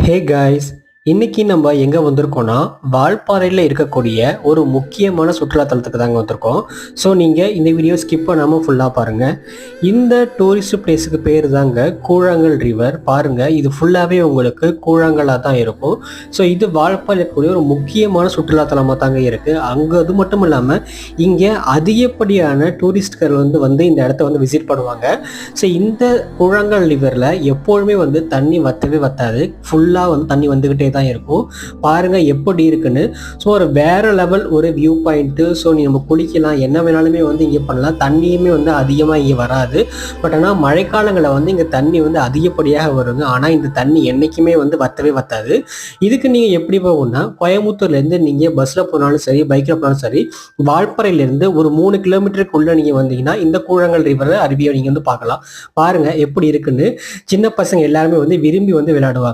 Hey guys, இன்னைக்கு நம்ம எங்கே வந்திருக்கோம்னா வால்பாறையில் இருக்கக்கூடிய ஒரு முக்கியமான சுற்றுலாத்தலத்துக்கு தாங்க வந்திருக்கோம். ஸோ நீங்கள் இந்த வீடியோ ஸ்கிப் பண்ணாமல் ஃபுல்லாக பாருங்கள் இந்த டூரிஸ்ட் பிளேஸுக்கு பேர் தாங்க கூழாங்கல் ரிவர் பாருங்கள் இது ஃபுல்லாகவே உங்களுக்கு கூழாங்கலாக தான் இருக்கும். ஸோ இது வால்பாறையில் இருக்கக்கூடிய ஒரு முக்கியமான சுற்றுலாத்தலமாக தாங்க இருக்குது அங்கே அது மட்டும் இல்லாமல் இங்கே அதிகப்படியான டூரிஸ்ட்கள் வந்து வந்து இந்த இடத்த வந்து விசிட் பண்ணுவாங்க. ஸோ இந்த கூழாங்கல் ரிவரில் எப்பொழுதுமே வந்து தண்ணி வத்தவே வத்தாது. ஃபுல்லாக வந்து தண்ணி வந்துக்கிட்டே தான் தான் இருக்கும். பாருங்கள் எப்படி இருக்குன்னு. ஸோ ஒரு வேற லெவல் ஒரு வியூ பாயிண்ட்டு ஸோ நீ நம்ம குளிக்கலாம் என்ன வேணாலுமே வந்து இங்கே பண்ணலாம். தண்ணியுமே வந்து அதிகமாக இங்கே வராது. பட் ஆனால் மழைக்காலங்களில் வந்து இங்கே தண்ணி வந்து அதிகப்படியாக வருங்க. ஆனால் இந்த தண்ணி என்றைக்குமே வந்து வத்தவே வத்தாது. இதுக்கு நீங்கள் எப்படி போகணும்னா கோயம்புத்தூர்லேருந்து நீங்கள் பஸ்ஸில் போனாலும் சரி பைக்கில் போனாலும் சரி வால்பாறையிலேருந்து ஒரு மூணு கிலோமீட்டருக்குள்ளே நீங்கள் வந்தீங்கன்னா இந்த கூழங்கள் ரிவரை அருவியை நீங்கள் வந்து பார்க்கலாம். பாருங்கள் எப்படி இருக்குன்னு. சின்ன பசங்க எல்லாருமே வந்து விரும்பி வந்து விளையாடுவாங்க.